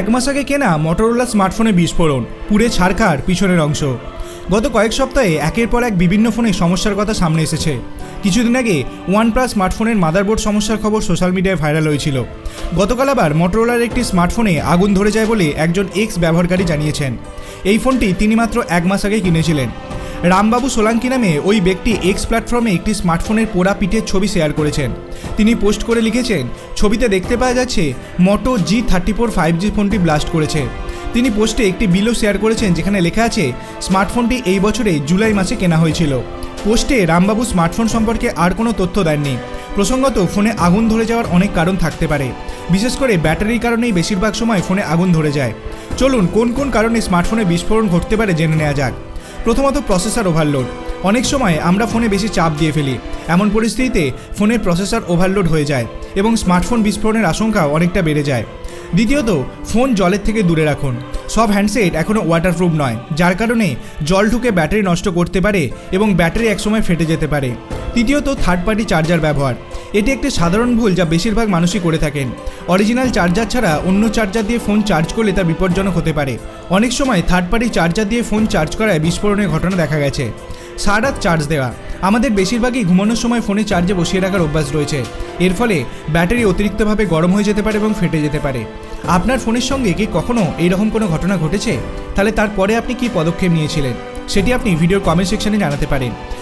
এক মাস আগে কেনা মটোরোলা স্মার্টফোনে বিস্ফোরণ পুরে ছাড়খাড়, পিছনের অংশ। গত কয়েক সপ্তাহে একের পর এক বিভিন্ন ফোনে সমস্যার কথা সামনে এসেছে। কিছুদিন আগে ওয়ানপ্লাস স্মার্টফোনের মাদারবোর্ড সমস্যার খবর সোশ্যাল মিডিয়ায় ভাইরাল হয়েছিল। গতকাল আবার মটোরোলার একটি স্মার্টফোনে আগুন ধরে যায় বলে একজন এক্স ব্যবহারকারী জানিয়েছেন। এই ফোনটি তিনি মাত্র এক মাস আগে কিনেছিলেন। রামবাবু সোলাঙ্কি নামে ওই ব্যক্তি এক্স প্ল্যাটফর্মে একটি স্মার্টফোনের পোড়া পিঠের ছবি শেয়ার করেছেন। তিনি পোস্ট করে লিখেছেন, ছবিতে দেখতে পাওয়া যাচ্ছে Moto G thirty four five G ফোনটি ব্লাস্ট করেছে। তিনি পোস্টে একটি বিলও শেয়ার করেছেন, যেখানে লেখা আছে স্মার্টফোনটি এই বছরে জুলাই মাসে কেনা হয়েছিল। পোস্টে রামবাবু স্মার্টফোন সম্পর্কে আর কোনো তথ্য দেননি। প্রসঙ্গত ফোনে আগুন ধরে যাওয়ার অনেক কারণ থাকতে পারে। বিশেষ করে ব্যাটারির কারণেই বেশিরভাগ সময় ফোনে আগুন ধরে যায়। চলুন, কোন কোন কারণে স্মার্টফোনে বিস্ফোরণ ঘটতে পারে জেনে নেওয়া যাক। প্রথমত প্রসেসর ওভারলোড। অনেক সময় আমরা ফোনে বেশি চাপ দিয়ে ফেলি। এমন পরিস্থিতিতে ফোনের প্রসেসর ওভারলোড হয়ে যায় এবং স্মার্টফোন বিস্ফোরণের আশঙ্কা অনেকটা বেড়ে যায়। দ্বিতীয়ত, ফোন জলের থেকে দূরে রাখুন। সব হ্যান্ডসেট এখনও ওয়াটারপ্রুফ নয়, যার কারণে জল ঢুকে ব্যাটারি নষ্ট করতে পারে এবং ব্যাটারি একসময় ফেটে যেতে পারে। তৃতীয়ত থার্ড পার্টি চার্জার ব্যবহার। এটি একটি সাধারণ ভুল যা বেশিরভাগ মানুষই করে থাকেন। অরিজিনাল চার্জার ছাড়া অন্য চার্জার দিয়ে ফোন চার্জ করলে তা বিপজ্জনক হতে পারে। অনেক সময় থার্ড পার্টি চার্জার দিয়ে ফোন চার্জ করায় বিস্ফোরণের ঘটনা দেখা গেছে। সারা চার্জ দেওয়া। আমাদের বেশিরভাগই ঘুমানোর সময় ফোনে চার্জে বসিয়ে রাখার অভ্যাস রয়েছে। এর ফলে ব্যাটারি অতিরিক্তভাবে গরম হয়ে যেতে পারে এবং ফেটে যেতে পারে। আপনার ফোনের সঙ্গে কি কখনো এইরকম কোনো ঘটনা ঘটেছে? তাহলে তারপরে আপনি কি পদক্ষেপ নিয়েছিলেন? সেটি আপনি ভিডিওর কমেন্ট সেকশনে জানাতে পারেন।